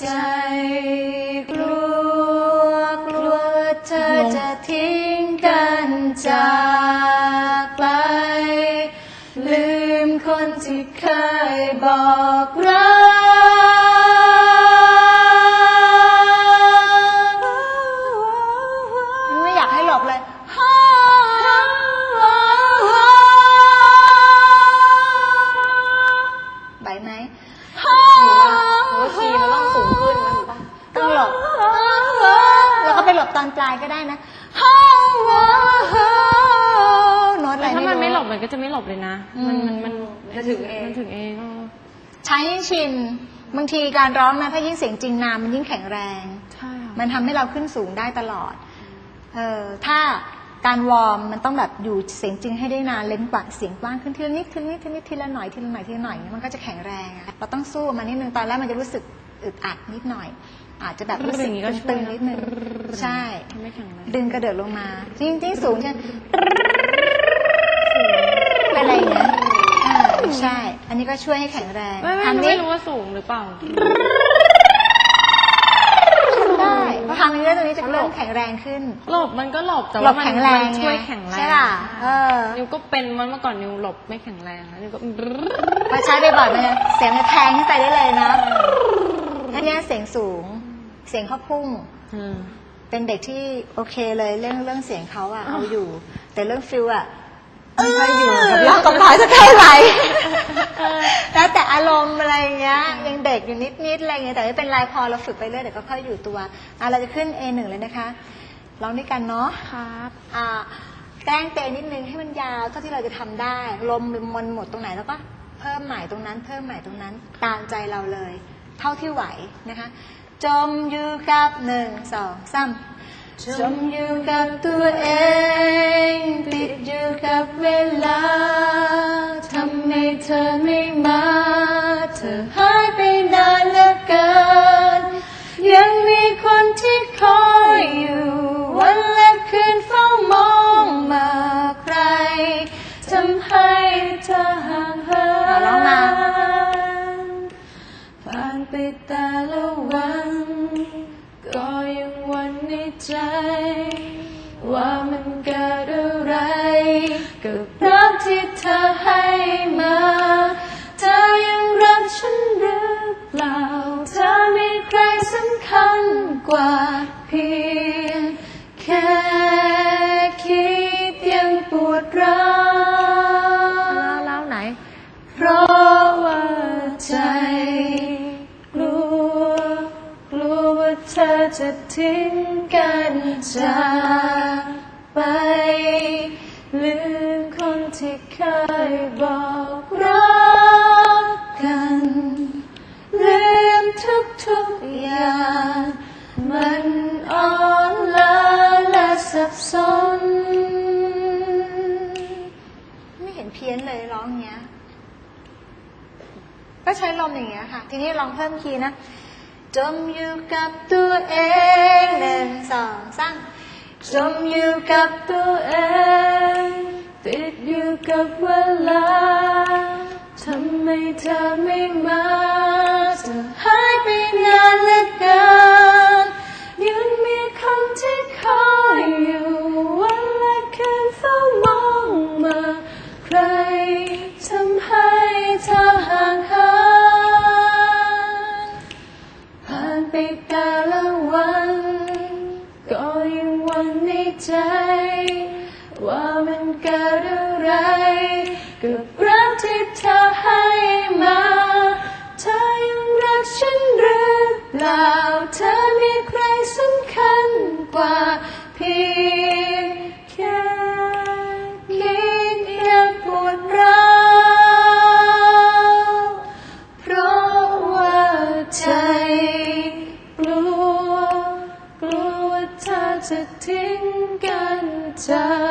ใจกลัวกลัวเธอจะทิ้งกันจาก ตอนปลายก็ได้นะโน้ตอะไรแต่ถ้ามันไม่รู้หลบมันก็จะไม่หลบเลยนะ มันมันมันจะถึงเองมันถึงเองเออใช้ให้ชิน บางทีการร้องนะถ้ายิ่งเสียงจริงนามมันยิ่งแข็งแรง ใช่ค่ะมันทำให้เราขึ้นสูงได้ตลอด เออถ้าการวอร์มมันต้องแบบอยู่เสียงจริงให้ได้นานเล่นกว่าเสียงกว้างขึ้นทีละนิดทีละนิดทีละนิดทีละหน่อยทีละหน่อยทีละหน่อยมันก็จะแข็งแรงอะเราต้องสู้มันนิดนึงตอนแรกมันจะรู้สึกอึดอัดนิดหน่อย อาจจะแบบรู้สึกตึงๆนิดนึงใช่ทำให้แข็งแรงดึงกระเดิดลงมา จริงที่สูงใช่เป็นอะไรอย่างเงี้ยอ่าใช่ อันนี้ก็ช่วยให้แข็งแรงไม่ไม่ทำไม่นี้รู้ว่าสูงหรือเปล่า ได้เพราะทำนี้แล้วตรงนี้จะเริ่มแข็งแรงขึ้นหลบมันก็หลบแต่หลว่าบมันแข็งแรงมันช่วยไงแข็งแรงใช่ป่ะ เออนิวก็เป็นมันเมื่อก่อนนิวหลบไม่แข็งแรงนะนิวก็พอใช้บ่อยๆมันจะเสียงมันจะแทงขึ้นไปได้เลยนะอันเนี้ยเสียงสูง เสียงเขาพุ่ง อืม เป็นเด็กที่โอเคเลยเรื่องเรื่องเสียงเขาอะเอาอยู่ แต่เรื่องฟิลอะไม่ค่อยอยู่กับเรากับน้อยสักเท่าไหร่แล้วแต่อารมณ์อะไรอย่างเงี้ยยังเด็กอยู่นิดๆอะไรอย่างเงี้ยแต่ไม่เป็นไรพอเราฝึกไปเรื่อยเดี๋ยวก็ค่อยอยู่ตัวอะเราจะขึ้น A1 เลยนะคะร้องด้วยกันเนาะครับอ่าแกล้งเตะนิดนึงให้มันยาวเท่าที่เราจะทำได้ลมมันหมดตรงไหนแล้วก็เพิ่มใหม่ตรงนั้น เพิ่มใหม่ตรงนั้นตามใจเราเลย เท่าที่ไหวนะคะ จมอยู่กับหนึ่งสองสามจมอยู่กับตัวเอง ติดอยู่กับเวลาทำให้เธอไม่มา เธอหายไป ไปแต่ละวัน ก็ยังหวันในใจ ว่ามันเกิดอะไรกับรักที่เธอให้มา เธอยังรักฉันหรือเปล่า เธอมีใครสำคัญกว่าเพียงแค่ เธอจะทิ้งกันจากไป ลืมคนที่เคยบอกรักกัน ลืมทุกทุกอย่าง มันอ่อนล้าและสับสน ไม่เห็นเพี้ยนเลยร้องเงี้ย ก็ใช้ลมอย่างเงี้ยค่ะ ทีนี้ลองเพิ่มคีย์นะ จมอยู่กับตัวเองหนึ่งสองสามจมอยู่กับตัวเองติดอยู่กับเวลาทำไมเธอไม่มาเธอหายไปไหน ไปแต่ละวัน ก็ยังหวันในใจ ว่ามันเกิดอะไรกับรักที่เธอให้มา เธอยังรักฉันหรือเปล่า เธอมีใครสำคัญกว่าเพีย จะทิ้งกันจาก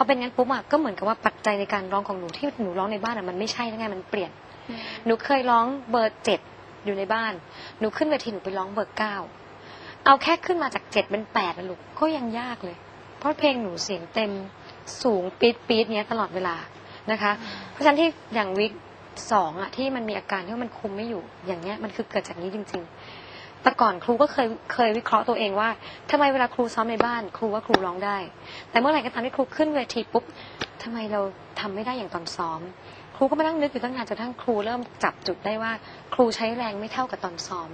พอเป็นงั้นปุ๊บอะก็เหมือนกับว่าปัจจัยในการร้องของหนูที่หนูร้องในบ้านอะมันไม่ใช่แล้วไงมันเปลี่ยน หนูเคยร้องเบอร์เจ็ดอยู่ในบ้าน หนูขึ้นเวทีหนูไปร้องเบอร์เก้าเอาแค่ขึ้นมาจากเจ็ดเป็นแปดนะลูกก็ยังยากเลย เพราะเพลงหนูเสียงเต็มสูงปี๊ดปี๊ดเนี้ยตลอดเวลานะคะ เพราะฉะนั้นที่อย่างวิกสองอะที่มันมีอาการที่ว่ามันคุมไม่อยู่อย่างเงี้ยมันคือเกิดจากนี้จริง ๆ แต่ก่อนครูก็เคยเคยวิเคราะห์ตัวเองว่าทำไมเวลาครูซ้อมในบ้าน ครูว่าครูร้องได้ แต่เมื่อไหร่ก็ตามที่ครูขึ้นเวทีปุ๊บทำไมเราทำไม่ได้อย่างตอนซ้อม ครูก็มานั่งนึกอยู่ตั้งนานจนกระทั่งครูเริ่มจับจุดได้ว่า ครูใช้แรงไม่เท่ากับตอนซ้อม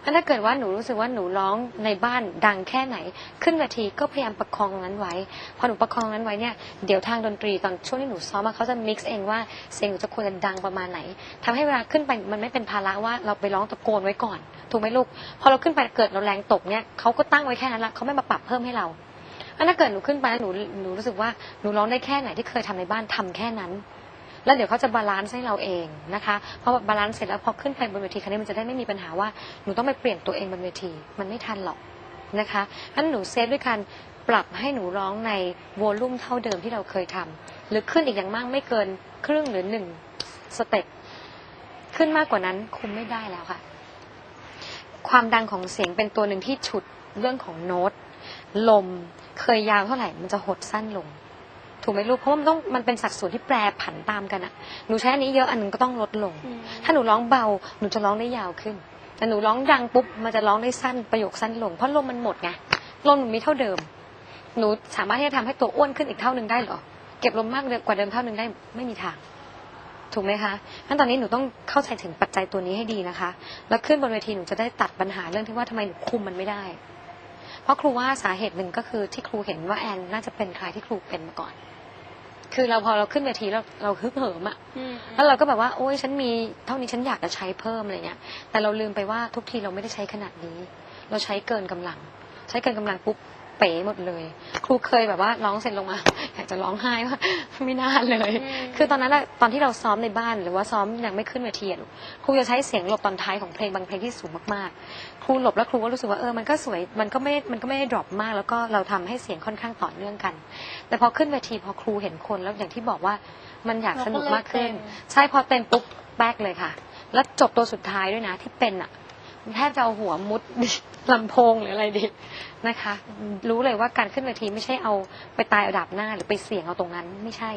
เพราะถ้าเกิดว่าหนูรู้สึกว่าหนูร้องในบ้านดังแค่ไหน ขึ้นเวทีก็พยายามประคองนั้นไว้ พอหนูประคองนั้นไว้เนี่ยเดี๋ยวทางดนตรีตอนช่วงที่หนูซ้อมเขาจะมิกซ์เองว่าเสียงหนูจะควรจะดังประมาณไหนทำให้เวลาขึ้นไปมันไม่เป็นภาระว่าเราไปร้องตะโกนไว้ก่อน ถูกไหมลูก พอเราขึ้นไปเกิดเราแรงตกเนี่ยเขาก็ตั้งไว้แค่นั้นละเขาไม่มาปรับเพิ่มให้เราอันถ้าเกิดหนูขึ้นไปแล้วหนูหนูรู้สึกว่าหนูร้องได้แค่ไหนที่เคยทำในบ้านทำแค่นั้น แล้วเดี๋ยวเขาจะบาลานซ์ให้เราเองนะคะพอบาลานซ์เสร็จแล้วพอขึ้นไปบนเวทีครั้นี้มันจะได้ไม่มีปัญหาว่าหนูต้องไปเปลี่ยนตัวเองบนเวที มันไม่ทันหรอกนะคะงั้นหนูเซฟด้วยการปรับให้หนูร้องในโวลูมเท่าเดิมที่เราเคยทำหรือขึ้นอีกอย่างมากไม่เกินครึ่งหรือหนึ่งสเต็ปขึ้นมากกว่านั้นคุมไม่ได้แล้วค่ะ ความดังของเสียงเป็นตัวหนึ่งที่ฉุดเรื่องของโน้ต ลมเคยยาวเท่าไหร่มันจะหดสั้นลง ถูกไหมลูกเพราะว่ามันต้องมันเป็นสัดส่วนที่แปรผันตามกันอะหนูใช้อันนี้เยอะอันหนึงก็ต้องลดลง ถ้าหนูร้องเบาหนูจะร้องได้ยาวขึ้น แต่หนูร้องดังปุ๊บมันจะร้องได้สั้นประโยคสั้นลง เพราะลมมันหมดไงลมหนูมีเท่าเดิม หนูสามารถที่จะทำให้ตัวอ้วนขึ้นอีกเท่าหนึ่งได้เหรอเก็บลมมากกว่าเดิมเท่าหนึ่งได้ไม่มีทาง ถูกไหมคะงั้นตอนนี้หนูต้องเข้าใจถึงปัจจัยตัวนี้ให้ดีนะคะ แล้วขึ้นบนเวทีหนูจะได้ตัดปัญหาเรื่องที่ว่าทำไมหนูคุมมันไม่ได้ เพราะครูว่าสาเหตุหนึ่งก็คือที่ครูเห็นว่าแอนน่าจะเป็นใครที่ครูเป็นมาก่อน คือเราพอเราขึ้นเวทีแล้วเราฮึกเหิมอะแล้วเราก็แบบว่าโอ้ยฉันมีเท่านี้ฉันอยากจะใช้เพิ่มอะไรเงี้ย แต่เราลืมไปว่าทุกทีเราไม่ได้ใช้ขนาดนี้ เราใช้เกินกำลัง ใช้เกินกำลังปุ๊บ เป๋หมดเลย ครูเคยแบบว่าร้องเสร็จลงมาอยากจะร้องไห้ว่าไม่น่าเลยอืมคือตอนนั้นอะตอนที่เราซ้อมในบ้านหรือว่าซ้อมยังไม่ขึ้นเวทีอะลูกครูจะใช้เสียงหลบตอนท้ายของเพลงบางเพลงที่สูงมากๆ ครูหลบแล้วครูก็รู้สึกว่าเออมันก็สวยมันก็ไม่มันก็ไม่ได้ดรอปมาก แล้วก็เราทำให้เสียงค่อนข้างต่อเนื่องกัน แต่พอขึ้นเวทีพอครูเห็นคนแล้วอย่างที่บอกว่ามันอยากสนุกมากขึ้น ใช่พอเต็มปุ๊บแป๊กเลยค่ะ แล้วจบตัวสุดท้ายด้วยนะที่เป็นอะแทบจะเอาหัวมุด ลำโพงหรืออะไรดีนะคะ รู้เลยว่าการขึ้นเวทีไม่ใช่เอาไปตายเอาดาบหน้าหรือไปเสี่ยงเอาตรงนั้นไม่ใช่